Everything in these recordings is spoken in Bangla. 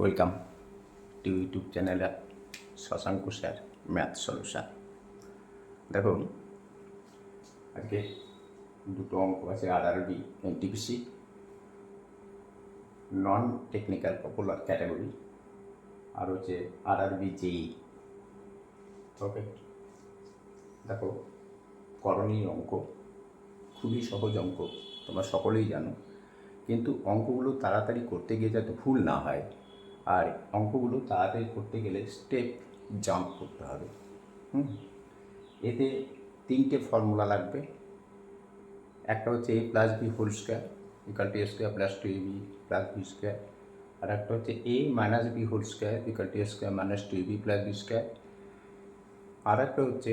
ওয়েলকাম টু ইউটিউব চ্যানেলে শশাঙ্ক স্যার, ম্যাথ সলিউশন দেখুন আজকে দুটো অঙ্ক আছে আর আর RRB NTPC non technical popular category আর হচ্ছে আর আরবি জেই ওকে দেখো, করণীয় অঙ্ক, খুবই সহজ অঙ্ক, তোমরা সকলেই জানো। কিন্তু অঙ্কগুলো তাড়াতাড়ি করতে গিয়ে যাতে ভুল না হয় আর অঙ্কগুলো তাড়াতাড়ি করতে গেলে স্টেপ জাম্প করতে হবে। হুম? এতে তিনটে ফর্মুলা লাগবে। একটা হচ্ছে A plus B whole square equal to A square plus two A B plus B square আর একটা হচ্ছে A minus B whole square equal to A square minus two A B plus B square আর একটা হচ্ছে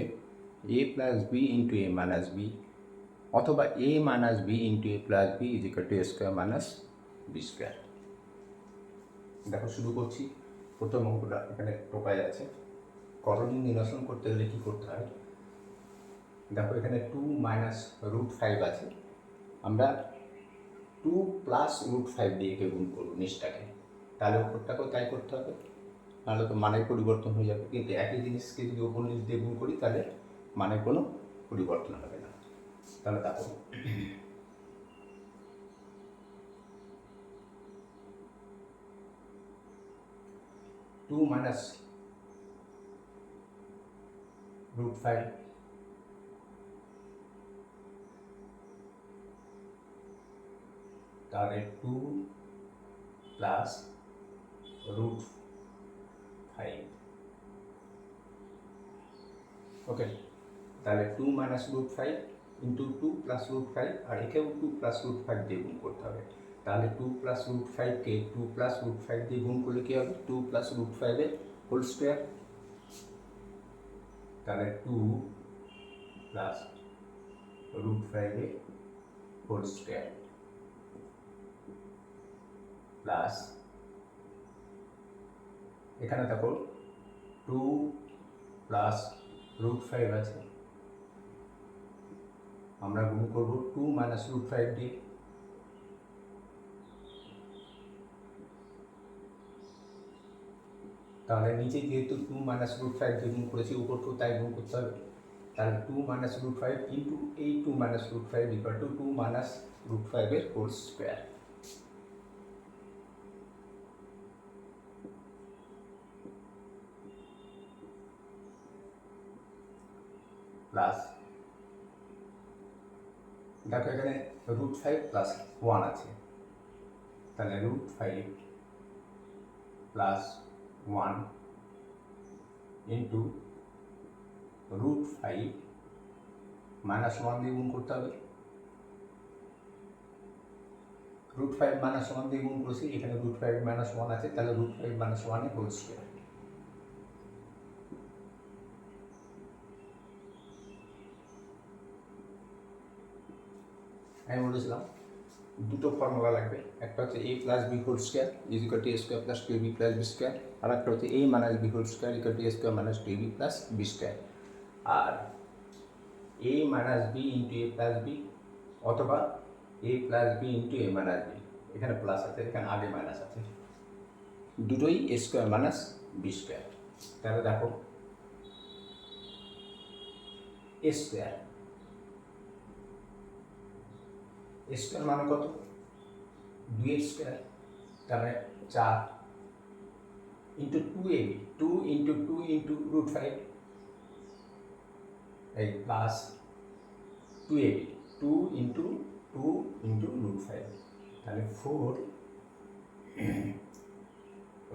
A plus B into A minus B অথবা A minus B into A plus B is equal to A square minus B square দেখো, শুরু করছি। প্রথম অঙ্কটা এখানে টোকায় আছে। করণীয় নিরসন করতে গেলে কী করতে হয়? দেখো, এখানে টু মাইনাস রুট ফাইভ আছে। আমরা টু প্লাস রুট ফাইভ দিয়ে গুণ করব নিচটাকে। তাহলে ওপরটাকেও তাই করতে হবে। নাহলে তো মানের পরিবর্তন হয়ে যাবে। কিন্তু একই জিনিসকে যদি ওপর নিচ দিয়ে গুণ করি, তাহলে মানে কোনো পরিবর্তন হবে না। তাহলে দেখো টু মাইনাস রুট ফাইভ তাহলে two plus root five okay তাহলে two minus root five into two plus root five আর একেও টু প্লাস রুট ফাইভ দিয়ে গুণ করতে হবে। তাহলে টু প্লাস রুট ফাইভকে টু প্লাস রুট ফাইভ দিয়ে গুণ করলে কী হবে? টু প্লাস রুট ফাইভের হোল স্কোয়ার তাহলে টু প্লাস রুট ফাইভে হোল স্কোয়ার প্লাস এখানে দেখো টু প্লাস রুট ফাইভ আছে। আমরা গুণ করব টু মাইনাস রুট ফাইভ দিয়ে। তাহলে নিচে যেহেতু টু মাইনাস রুট ফাইভ দিয়ে গুণ করেছি উপরকেও তাই গুণ করতে হবে। তাহলে two minus root five into এই two minus root five equal to two minus root ফাইভের হোল স্কোয়ার প্লাস দেখো এখানে রুট ফাইভ প্লাস ওয়ান আছে। তাহলে root five plus one into root five minus one দিয়ে গুণ করতে হবে। রুট ফাইভ মাইনাস ওয়ান দিয়ে গুণ করেছি, এখানে রুট ফাইভ মাইনাস ওয়ান আছে, তাহলে রুট ফাইভ মাইনাস ওয়ানে হোল স্কোয়ার আমি বলেছিলাম দুটো ফর্মুলা লাগবে। একটা হচ্ছে A plus B whole square is equal to A square plus two B plus B square আর একটা হচ্ছে A minus B whole square equal to A square minus two B plus B square R A minus B into A plus B অথবা A plus B into A minus B এখানে প্লাস আছে, এখানে আগে মাইনাস আছে। দুটোই A square minus B square তাহলে দেখো এ স্কোয়ার স্কোয়ার মানে কত? দুই স্কোয়ার, তাহলে চার into two A two into two into root five এই plus two A two into two into root five তাহলে four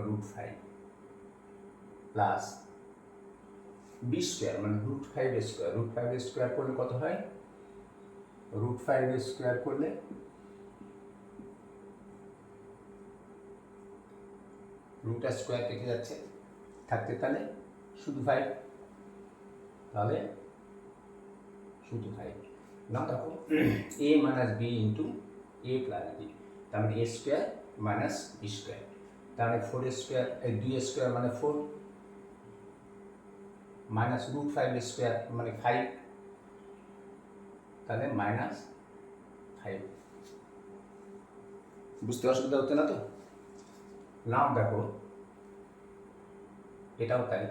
root five plus B square মানে root five square root five square করলে কত হয়? রুট ফাইভ স্কোয়ার করলে রুটটা স্কোয়ার থেকে যাচ্ছে। থাকতে তাহলে শুধু ফাইভ তাহলে শুধু ফাইভ না দেখো A minus B into A plus B তার মানে A square minus B square তাহলে ফোর স্কোয়ার দুই স্কোয়ার মানে four minus root five square মানে ফাইভ তাহলে মাইনাস ফাইভ বুঝতে অসুবিধা হচ্ছে না তো? নাও দেখো। এটাও তাই।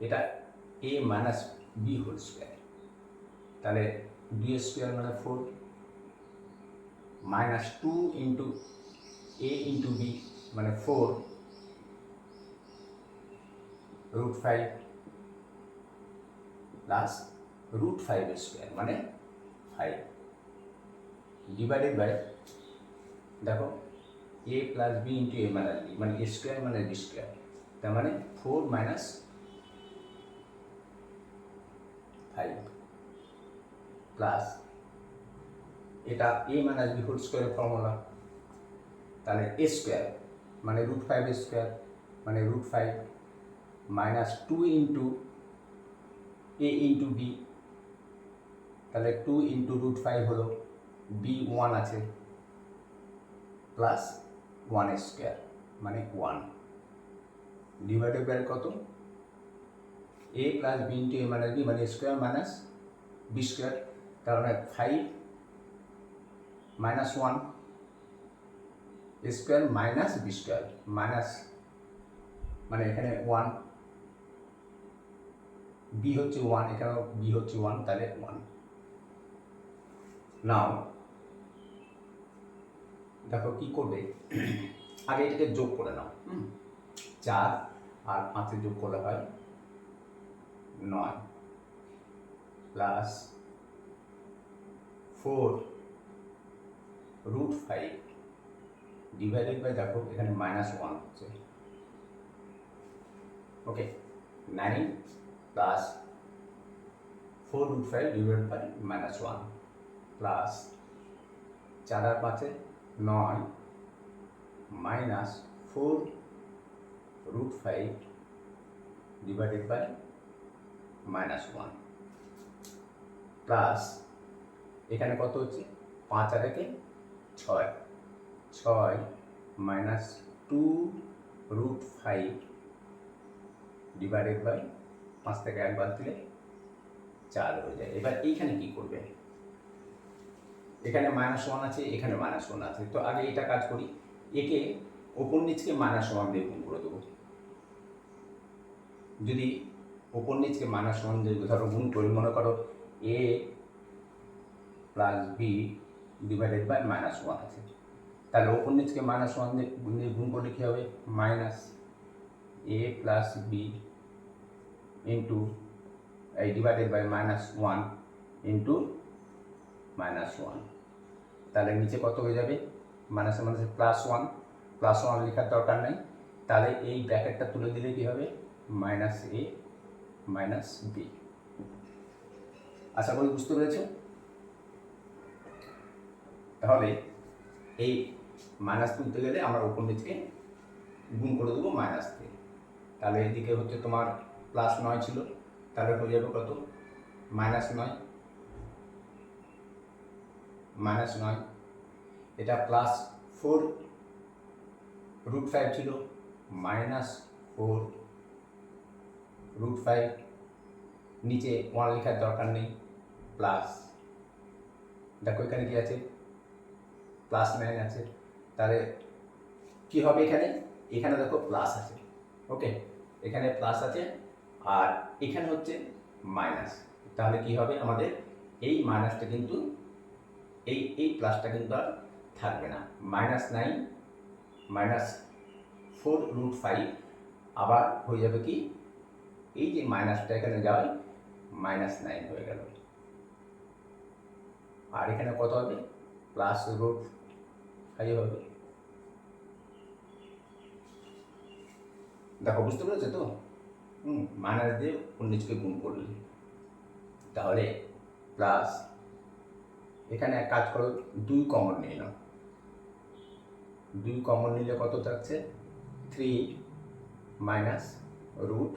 এটা A minus B whole square তাহলে বি স্কোয়ার মানে four minus two into A into B মানে four root five plus root five square মানে ফাইভ ডিভাইডেড বাই দেখো A plus B into A minus B মানে এ স্কোয়ার মানে বি স্কোয়ার তার মানে ফোর মাইনাস ফাইভ প্লাস এটা এ মাইনাস বি হোল স্কোয়ারের ফর্মুলা তাহলে এ স্কোয়ার মানে রুট ফাইভ স্কোয়ার মানে root five minus two into A into B তাহলে টু ইন্টু রুট ফাইভ হলো বি ওয়ান আছে প্লাস ওয়ান স্কোয়ার মানে ওয়ান ডিভাইডেড বাই কত? A plus B into A minus B মানে স্কোয়ার মাইনাস বি স্কোয়ার মানে five minus one square minus B square minus মানে এখানে ওয়ান বি হচ্ছে ওয়ান এখানেও বি হচ্ছে ওয়ান তাহলে ওয়ান নাও দেখো কি করবে? আগে এটাকে যোগ করে নাও? চার আর পাঁচে যোগ করলে হয় নয়। Plus four root five divided by দেখো, এখানে মাইনাস ওয়ান হচ্ছে। Okay nine plus four root five divide by minus one plus চার আর পাঁচে নয় minus four root five divided by minus one plus এখানে কত হচ্ছে? পাঁচ আর একে ছয়। ছয় minus two root five divided by পাঁচ থেকে একবার দিলে চার হয়ে যায়। এবার এইখানে কি করবে? এখানে মাইনাস ওয়ান আছে, এখানে মাইনাস ওয়ান আছে। তো আগে এটা কাজ করি। একে ওপর নিচকে মাইনাস ওয়ান দিয়ে গুণ করে দেবো। যদি ওপর নিচকে মাইনাস ওয়ান দিয়ে ধরো গুণ করি, মনে করো A plus B divided by minus one আছে। তাহলে ওপর নিচকে মাইনাস ওয়ান দিয়ে গুণ করলে কী হবে? Minus A plus B into এই divided by minus one into minus one তাহলে নিচে কত হয়ে যাবে? মাইনাসে মাইনাসে প্লাস ওয়ান প্লাস ওয়ান লেখার দরকার নেই। তাহলে এই ব্র্যাকেটটা তুলে দিলে কী হবে? মাইনাস এ মাইনাস বি আশা করি বুঝতে পেরেছ? তাহলে এই মাইনাস তুলতে গেলে আমরা উপর নিচকে গুণ করে দেবো মাইনাস দিয়ে তাহলে এদিকে হচ্ছে তোমার প্লাস নয় ছিল, তাহলে হয়ে যাবে কত? মাইনাস নয়। মাইনাস নয়। এটা প্লাস ফোর রুট ফাইভ ছিল, মাইনাস ফোর রুট ফাইভ। নিচে ওয়ান লেখার দরকার নেই, প্লাস। দেখো এখানে কি আছে? প্লাস নাইন আছে। তাহলে কি হবে এখানে? এখানে দেখো প্লাস আছে ওকে এখানে প্লাস আছে আর এখানে হচ্ছে মাইনাস তাহলে কি হবে আমাদের? এই মাইনাসটা কিন্তু, এই এই প্লাসটা কিন্তু আর থাকবে না। Minus nine minus four root five আবার হয়ে যাবে কি? এই যে মাইনাসটা এখানে যাবে মাইনাস নাইন হয়ে গেল। আর এখানে কত হবে? প্লাস রুট ফাইভ হবে। দেখো, বুঝতে পেরেছ তো? হুম, মাইনাস দিয়ে উনিশকে গুণ করলে? তাহলে প্লাস এখানে এক কাজ করো, দুই কমন নাও। দুই কমন নিলে কত থাকছে? Three minus root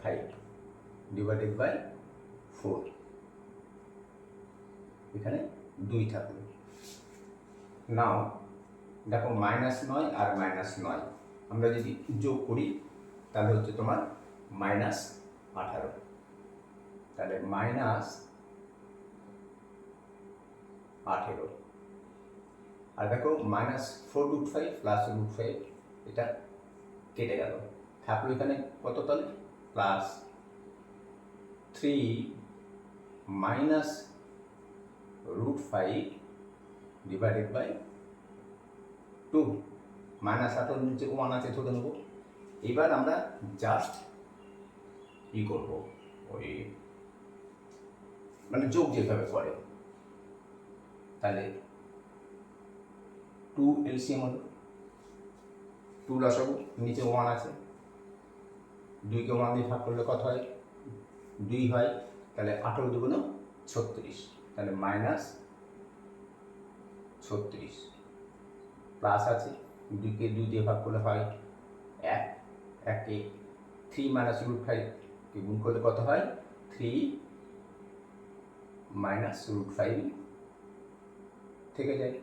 five divided by four এখানে দুই থাকবে নাও দেখো মাইনাস নয় আর মাইনাস নয়। আমরা যদি যোগ করি তাহলে হচ্ছে তোমার মাইনাস আঠারো। তাহলে মাইনাস আঠেরো। আর দেখো minus four root five plus root five এটা কেটে গেল। থাকল এখানে কত তাহলে? Plus three minus root five divided by two minus আঠারো নিচে ওয়ান আছে, ধরে নেব। এবার আমরা জাস্ট ই করব? ওই মানে যোগ যেভাবে করে। তাহলে টু এলসিএম হলো। টু লসাগু নিচে ওয়ান আছে। দুইকে ওয়ান দিয়ে ভাগ করলে কত হয়? দুই হয়। তাহলে আঠেরো দুগুণ ছত্রিশ। তাহলে মাইনাস ছত্রিশ। প্লাস আছে। দুইকে দুই দিয়ে ভাগ করলে হয় এক। একে থ্রি মাইনাস রুট ফাইভকে গুণ করলে কত হয়? থ্রি মাইনাস রুট ফাইভ থেকে যায়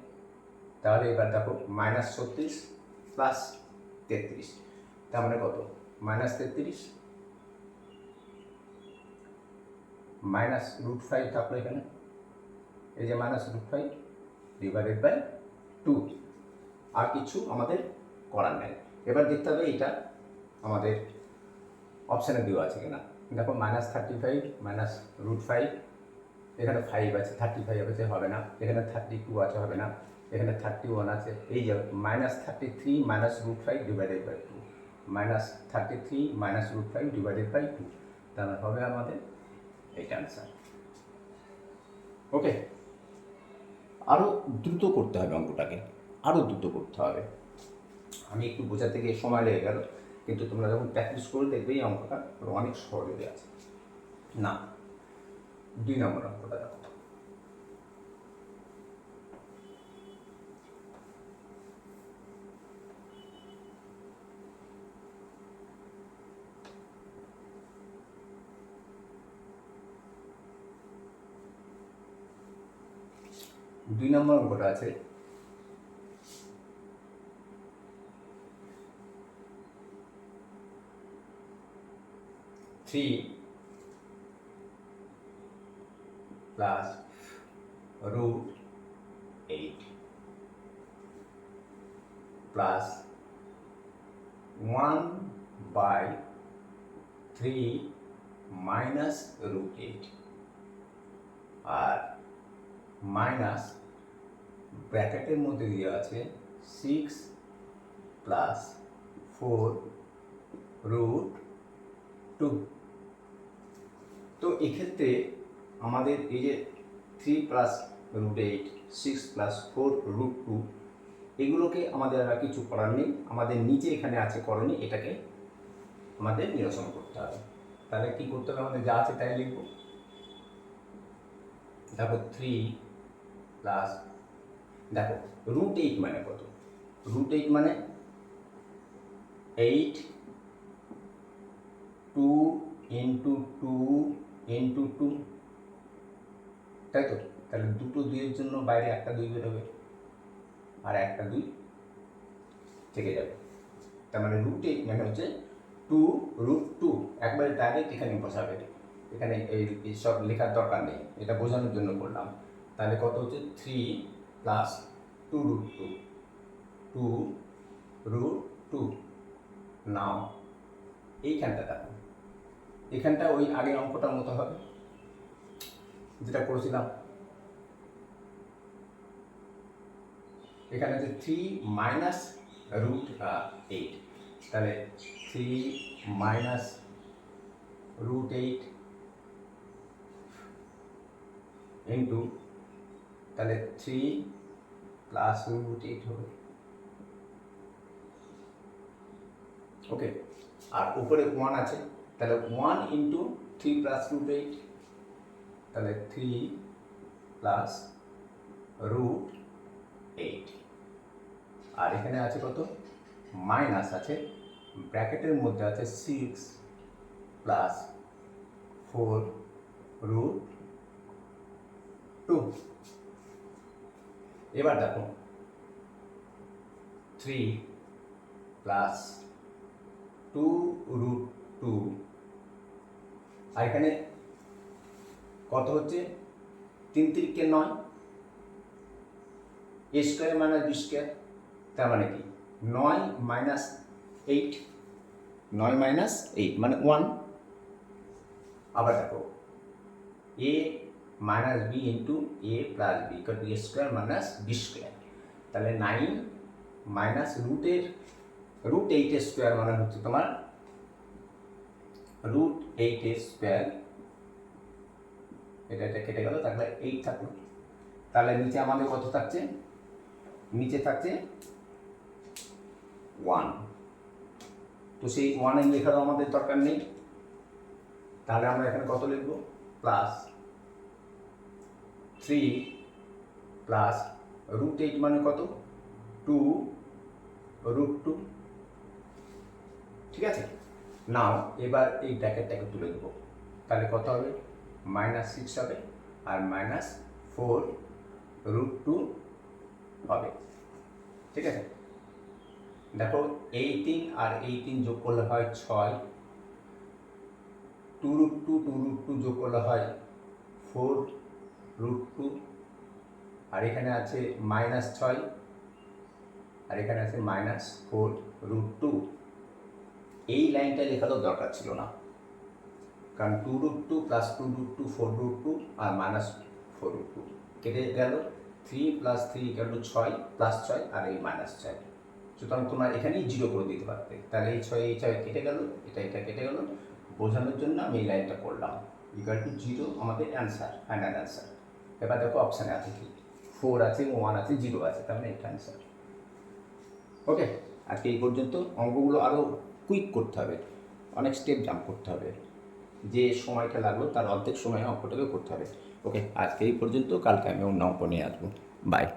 তাহলে এবার দেখো মাইনাস ছত্রিশ প্লাস তেত্রিশ। তার মানে কত? মাইনাস তেত্রিশ মাইনাস রুট ফাইভ থাকল এখানে। এই যে minus root five divided by two আর কিছু আমাদের করার নেই। এবার দেখতে হবে এটা আমাদের অপশানে দেওয়া আছে কিনা? দেখো minus thirty five minus root five এখানে ফাইভ আছে থার্টি ফাইভ আছে, হবে না। এখানে থার্টি টু আছে, হবে না। এখানে থার্টি ওয়ান আছে। এই যে minus thirty three minus root five divided by two minus thirty three minus root five divided by two তাহলে হবে আমাদের এইটা অ্যান্সার ওকে আরও দ্রুত করতে হবে অঙ্কটাকে। আরও দ্রুত করতে হবে। আমি একটু বোঝাতে গিয়ে সময় লেগে গেল। কিন্তু তোমরা যখন প্র্যাকটিস করে দেখবে অঙ্কটা অনেক সহজ আছে না, দুই নম্বর অঙ্কটা দেখো। দুই নম্বর অঙ্কটা আছে three plus root 8 plus 1 by 3 minus root 8 আর মাইনাস ব্র্যাকেটের মধ্যে দেওয়া আছে six plus four root two তো এক্ষেত্রে আমাদের এই যে three plus root eight six plus four root two এগুলোকে আমাদের আর কিছু করার নেই। আমাদের নিচে এখানে আছে করণী, এটাকে আমাদের নিরসন করতে হবে। তাহলে কি করতে হবে? আমাদের যা আছে তাই লিখব। দেখো থ্রি প্লাস দেখো রুট এইট মানে কত? রুট এইট মানে eight two into two into two তাই তো? তাহলে দুটো দুইয়ের জন্য বাইরে একটা দুই বেরোবে আর একটা দুই থেকে যাবে। তার মানে রুট এইট মানে হচ্ছে টু রুট টু একবারে ডাইরেক্ট এখানে বসাবে। এখানে এই এই সব লেখার দরকার নেই। এটা বোঝানোর জন্য করলাম তাহলে কত হচ্ছে? Three plus two root two two root two now এইখানটা দেখো। এখানটা ওই আগের অঙ্কটার মতো হবে। যেটা করেছিলাম। এখানে হচ্ছে থ্রি মাইনাস রুট এইট তাহলে three minus root eight into তাহলে থ্রি প্লাস রুট এইট হবে। ওকে আর উপরে ওয়ান আছে। তাহলে one into three plus root eight তাহলে থ্রি প্লাস রুট এইট আর এখানে আছে কত? মাইনাস আছে ব্র্যাকেটের মধ্যে আছে six plus four root two এবার দেখো three plus two root two আর এখানে কত হচ্ছে? তিন তিরিকে নয়। A square minus B square, তার মানে কি? নয় মাইনাস এইট, নয় মাইনাস এইট মানে ওয়ান। আবার দেখো, A minus B into A plus B to A square minus B square. তাহলে নাইন মাইনাস রুটের, রুট এইট স্কোয়ার মানে হচ্ছে তোমার রুট এইট স্কোয়ার এটা এটা কেটে গেল, তাহলে এইট থাকল। তাহলে নিচে আমাদের কত থাকছে? নিচে থাকছে ওয়ান তো সেই ওয়ানে লেখারও আমাদের দরকার নেই। তাহলে আমরা এখানে কত লিখব? Plus three plus root eight মানে কত? টু রুট টু ঠিক আছে? নাও, এবার এই ব্র্যাকেটটাকে তুলে দেবো। তাহলে কত হবে? মাইনাস সিক্স হবে আর মাইনাস ফোর রুট টু হবে। ঠিক আছে? দেখো এইটিন আর এইটিন যোগ করলে হয় ছয়। Two root two two root two যোগ করলে হয় ফোর রুট টু আর এখানে আছে মাইনাস ছয়, আর এখানে আছে মাইনাস ফোর রুট টু এই লাইনটা লেখারও দরকার ছিল না। কারণ two root two plus two root two four root two আর মাইনাস ফোর রুট টু কেটে গেল থ্রি প্লাস থ্রি গেল ছয় প্লাস ছয় আর এই মাইনাস ছয়। সুতরাং তোমরা এখানেই জিরো করে দিতে পারতে। তাহলে এই ছয় এই ছয় কেটে গেল, এটা এটা কেটে গেল। বোঝানোর জন্য আমি এই লাইনটা করলাম। ইকাল টু জিরো আমাদের অ্যান্সার ফাইনাল অ্যান্সার এবার দেখো অপশানে আছে কি? ফোর আছে ওয়ান আছে জিরো আছে, তার মানে এটা অ্যান্সার ওকে আজকে এই পর্যন্ত। অঙ্কগুলো আরও কুইক করতে হবে। অনেক স্টেপ জাম্প করতে হবে। যে সময়টা লাগল তার অর্ধেক সময় অঙ্কটাকে করতে হবে। ওকে আজকে এই পর্যন্ত, কালকে আমি অন্য অঙ্ক নিয়ে আসব। বাই